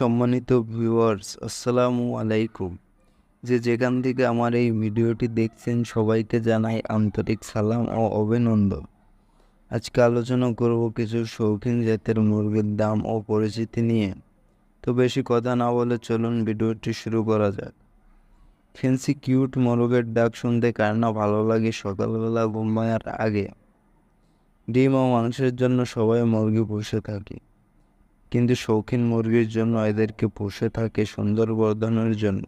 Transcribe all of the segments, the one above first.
সম্মানিত ভিউয়ার্স আসসালামু আলাইকুম। যে যেখান থেকে আমার এই ভিডিওটি দেখছেন, সবাইকে জানাই আন্তরিক সালাম ও অভিনন্দন। আজকে আলোচনা করব কিছু শৌখিন জাতের মুরগির দাম ও পরিচিতি নিয়ে। তো বেশি কথা না বলে চলুন ভিডিওটি শুরু করা যাক। ফেন্সি কিউট মোরগের ডাক শুনতে কার না ভালো লাগে সকালবেলা ঘুমায়ার আগে। ডিম ও মাংসের জন্য সবাই মুরগি পুষে থাকে। কিন্তু শৌখিন মুরগির জন্য এদেরকে পুষে থাকে সুন্দর বর্ধনের জন্য।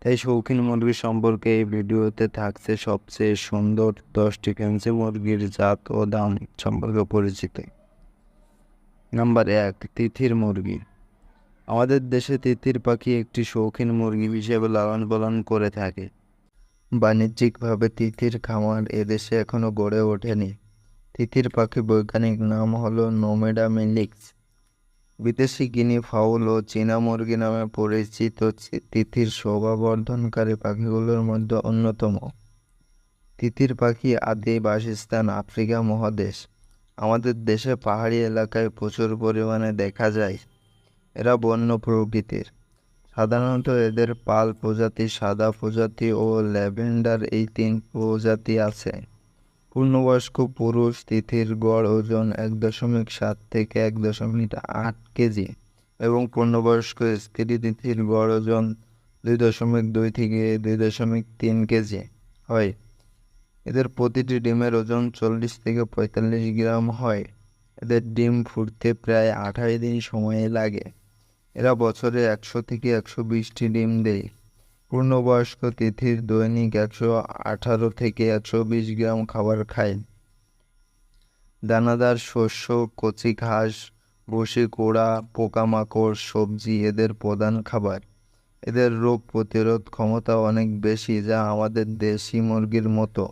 তাই শৌখিন মুরগি সম্পর্কে এই ভিডিওতে থাকছে সবচেয়ে সুন্দর দশটি ফ্যান্সি মুরগির জাত ও দাম সম্পর্কে পরিচিত। নাম্বার এক, তিথির মুরগি। আমাদের দেশে তিতির পাখি একটি শৌখিন মুরগি হিসেবে লালন পালন করে থাকে। বাণিজ্যিকভাবে তিথির খামার এদেশে এখনও গড়ে ওঠেনি। তিথির পাখি বৈজ্ঞানিক নাম হলো নোমেডা মিলিক্স। বিদেশি গিনি ফাউল ও চীনা মুরগি নামে পরিচিত তিতির শোভাবর্ধনকারী পাখিগুলোর মধ্যে অন্যতম। তিতির পাখি আদি বাসস্থান আফ্রিকা মহাদেশ। আমাদের দেশে পাহাড়ি এলাকায় প্রচুর পরিমাণে দেখা যায়। এরা বন্য প্রকৃতির। সাধারণত এদের পাল প্রজাতি, সাদা প্রজাতি ও ল্যাভেন্ডার এই তিন প্রজাতি আছে। পূর্ণবয়স্ক পুরুষ তিথির গড় ওজন এক দশমিক সাত থেকে এক দশমিক আট কেজি এবং পূর্ণবয়স্ক স্ত্রী তিথির গড় ওজন দুই দশমিক দুই থেকে দুই দশমিক তিন কেজি হয়। এদের প্রতিটি ডিমের ওজন চল্লিশ থেকে পঁয়তাল্লিশ গ্রাম হয়। এদের ডিম ফুটতে প্রায় আঠাশ দিন সময় লাগে। এরা বছরে একশো থেকে একশো বিশটি ডিম দেয়। পূর্ণবয়স্ক তিথির দৈনিক একশো আঠারো থেকে একশো বিশ গ্রাম খাবার খায়। দানাদার শস্য, কচি ঘাস, বসে কোড়া, পোকামাকড়, সবজি এদের প্রধান খাবার। এদের রোগ প্রতিরোধ ক্ষমতা অনেক বেশি যা আমাদের দেশি মুরগির মতো।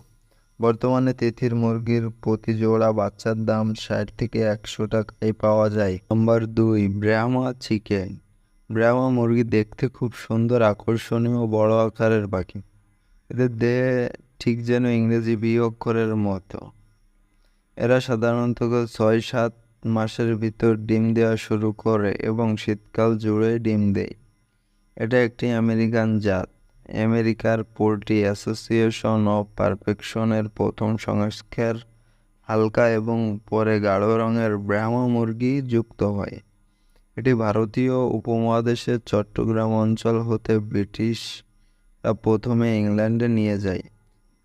বর্তমানে তিথির মুরগির প্রতি জোড়া বাচ্চার দাম ষাট থেকে একশো টাকায় পাওয়া যায়। নম্বর দুই, ব্রাহ্মা চিকেন। ব্রাহ্মা মুরগি দেখতে খুব সুন্দর, আকর্ষণীয় বড় আকারের পাখি। এদের দেহে ঠিক যেন ইংরেজি বি অক্ষরের মতো। এরা সাধারণত ছয় সাত মাসের ভিতর ডিম দেওয়া শুরু করে এবং শীতকাল জুড়ে ডিম দেয়। এটা একটি আমেরিকান জাত। আমেরিকার পোল্ট্রি অ্যাসোসিয়েশন অফ পারফেকশনের প্রথম সংস্কার হালকা এবং পরে গাঢ় রঙের ব্রাহ্মা মুরগি যুক্ত হয়। এটি ভারতীয় উপমহাদেশের চট্টগ্রাম অঞ্চল হতে ব্রিটিশরা প্রথমে ইংল্যান্ডে নিয়ে যায়।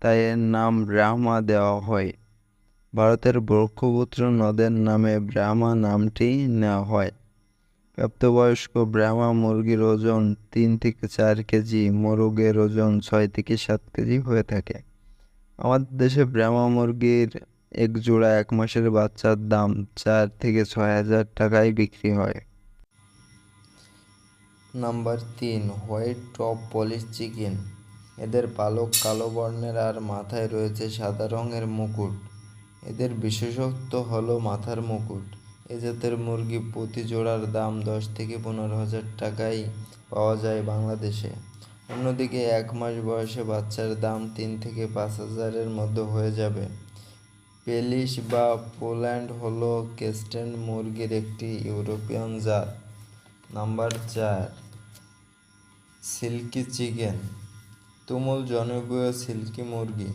তাই এর নাম ব্রাহ্মা দেওয়া হয়। ভারতের ব্রহ্মপুত্র নদের নামে ব্রাহ্মা নামটি নেওয়া হয়। প্রাপ্তবয়স্ক ব্রাহ্মা মুরগির ওজন তিন থেকে চার কেজি, মোরগের ওজন ছয় থেকে সাত কেজি হয়ে থাকে। আমাদের দেশে ব্রাহ্মা মুরগির এক জোড়া এক মাসের বাচ্চার দাম চার থেকে ছয় হাজার টাকায় বিক্রি হয়। নাম্বার তিন, হোয়াইট টপ পলিশ চিকেন। এদের পালক কালো বর্ণের আর মাথায় রয়েছে সাদা রঙের মুকুট। এদের বিশেষত্ব হলো মাথার মুকুট। এ জাতের মুরগি প্রতি জোড়ার দাম দশ থেকে পনেরো হাজার টাকায় পাওয়া যায় বাংলাদেশে। অন্যদিকে এক মাস বয়সে বাচ্চার দাম তিন থেকে পাঁচ হাজারের মধ্যে হয়ে যাবে। পেলিশ বা পোল্যান্ড হলো কেস্টেন মুরগির একটি ইউরোপিয়ান জাত। নাম্বার চার সিল্কি চিকেন, তুমুল জনপ্রিয় সিল্কি মুরগি,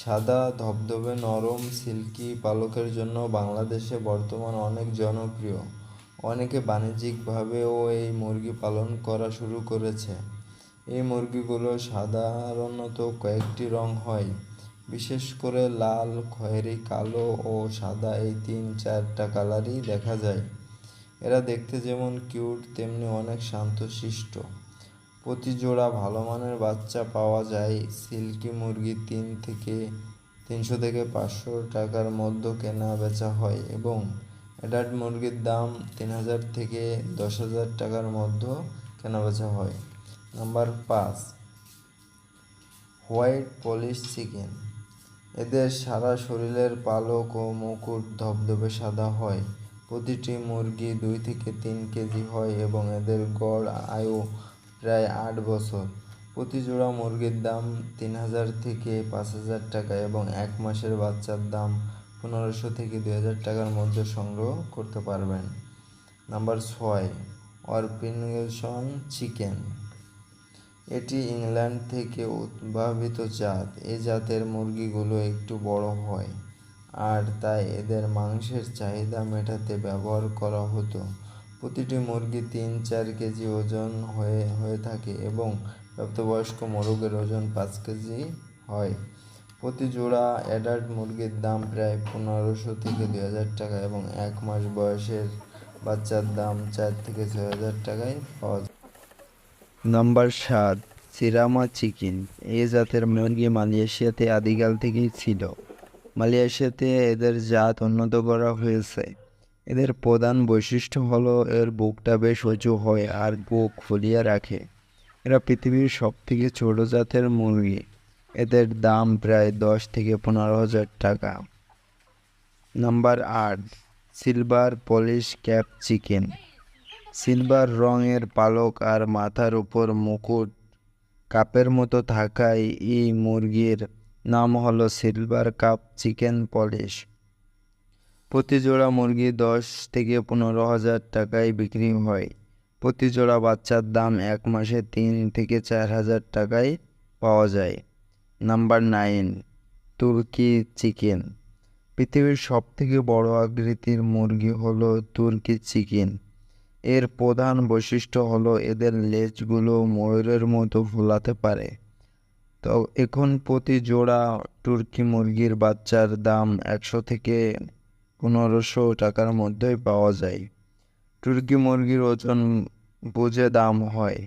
সাদা, ধবধবে, নরম, সিল্কি পালকের জন্য বাংলাদেশে বর্তমান অনেক জনপ্রিয়। অনেকে বাণিজ্যিকভাবেও এই মুরগি পালন করা শুরু করেছে। এই মুরগিগুলো সাধারণত কয়েকটি রং হয়, বিশেষ করে লাল, খয়েরি, কালো ও সাদা এই তিন চারটা কালারই দেখা যায়। এরা দেখতে যেমন কিউট, তেমনি অনেক শান্তশিষ্ট। প্রতি জোড়া ভালো মানের বাচ্চা পাওয়া যায় সিল্কি মুরগি তিন থেকে তিনশো থেকে পাঁচশো টাকার মধ্যে কেনা বেচা হয় এবং অ্যাডাল্ট মুরগির দাম তিন হাজার থেকে দশ হাজার টাকার মধ্যে কেনা বেচা হয়। নাম্বার পাঁচ, হোয়াইট পলিশ চিকেন। এদের সারা শরীরের পালক ও মুকুট ধবধবে সাদা হয়। প্রতিটি মুরগি দুই থেকে তিন কেজি হয় এবং এদের গড়, আয়ু প্রায় আট বছর। প্রতি জোড়া মুরগির দাম তিন হাজার থেকে পাঁচ হাজার টাকা এবং এক মাসের বাচ্চার দাম পনেরোশো থেকে দুই হাজার টাকার মধ্যে সংগ্রহ করতে পারবেন। নাম্বার ছয় অরপিনগেশন চিকেন। এটি ইংল্যান্ড থেকে উদ্ভাবিত জাত। এ জাতের মুরগিগুলো একটু বড় হয় আর তাই এদের মাংসের চাহিদা মেটাতে ব্যবহার করা হতো। প্রতিটি মুরগি তিন চার কেজি ওজন হয়ে হয়ে থাকে এবং প্রাপ্তবয়স্ক মোরগের ওজন পাঁচ কেজি হয়। প্রতি জোড়া অ্যাডাল্ট মুরগির দাম প্রায় পনেরোশো থেকে দুই হাজার টাকা এবং এক মাস বয়সের বাচ্চার দাম চার থেকে ছয় হাজার টাকায় পাওয়া যায়। নাম্বার সাত, সিরামা চিকেন। এই জাতের মুরগি মালয়েশিয়াতে আদিকাল থেকেই ছিল। মালয়েশিয়াতে এদের জাত উন্নত করা হয়েছে। এদের প্রধান বৈশিষ্ট্য হলো এর বুকটা বেশ উঁচু হয় আর বুক ফুলিয়ে রাখে। এরা পৃথিবীর সব থেকে ছোটো জাতের মুরগি। এদের দাম প্রায় দশ থেকে পনেরো হাজার টাকা। নাম্বার আট, silver polish cap chicken. Silver রঙের পালক আর মাথার উপর মুকুট কাপের মতো থাকায় এই মুরগির নাম হলো সিলভার কাপ চিকেন পলিশ। প্রতি জোড়া মুরগি দশ থেকে পনেরো হাজার টাকায় বিক্রি হয়। প্রতি জোড়া বাচ্চার দাম এক মাসে তিন থেকে চার হাজার টাকায় পাওয়া যায়। নাম্বার নাইন, তুর্কি চিকেন। পৃথিবীর সবথেকে বড় আকৃতির মুরগি হলো তুর্কি চিকেন। এর প্রধান বৈশিষ্ট্য হলো এদের লেজগুলো ময়ূরের মতো ফোলাতে পারে। তো এখন প্রতি জোড়া তুর্কি মুরগির বাচ্চার দাম একশো থেকে পনেরোশো টাকার মধ্যেই পাওয়া যায়। তুর্কি মুরগির ওজন বুঝে দাম হয়।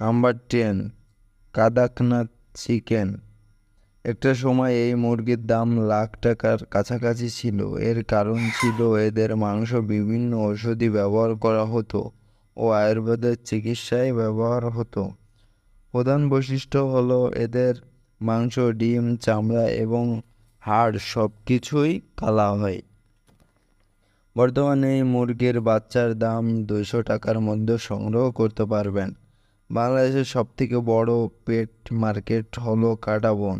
Number ten Kadaknath chicken. একটা সময় এই মুরগির দাম লাখ টাকার কাছাকাছি ছিল। এর কারণ ছিল এদের মাংস বিভিন্ন ঔষধি ব্যবহার করা হতো ও আয়ুর্বেদের চিকিৎসায় ব্যবহার হতো। প্রধান বৈশিষ্ট্য হলো এদের মাংস, ডিম, চামড়া এবং হাড় সব কিছুই কালা হয়। বর্তমানে মুরগির বাচ্চার দাম দুইশো টাকার মধ্যে সংগ্রহ করতে পারবেন। বাংলাদেশের সবথেকে বড় পেট মার্কেট হলো কাটাবন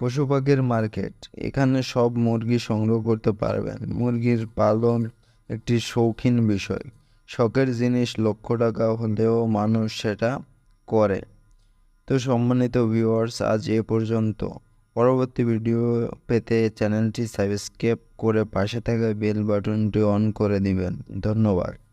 পশু পাখির মার্কেট। এখানে সব মুরগি সংগ্রহ করতে পারবেন। মুরগির পালন একটি শৌখিন বিষয়। শখের জিনিস লক্ষ টাকা হলেও মানুষ সেটা করে। তো সম্মানিত ভিউয়ার্স আজ এ পর্যন্ত। পরবর্তী ভিডিও পেতে চ্যানেলটি সাবস্ক্রাইব করে পাশে থাকা বেল বাটনটি অন করে দিবেন। ধন্যবাদ।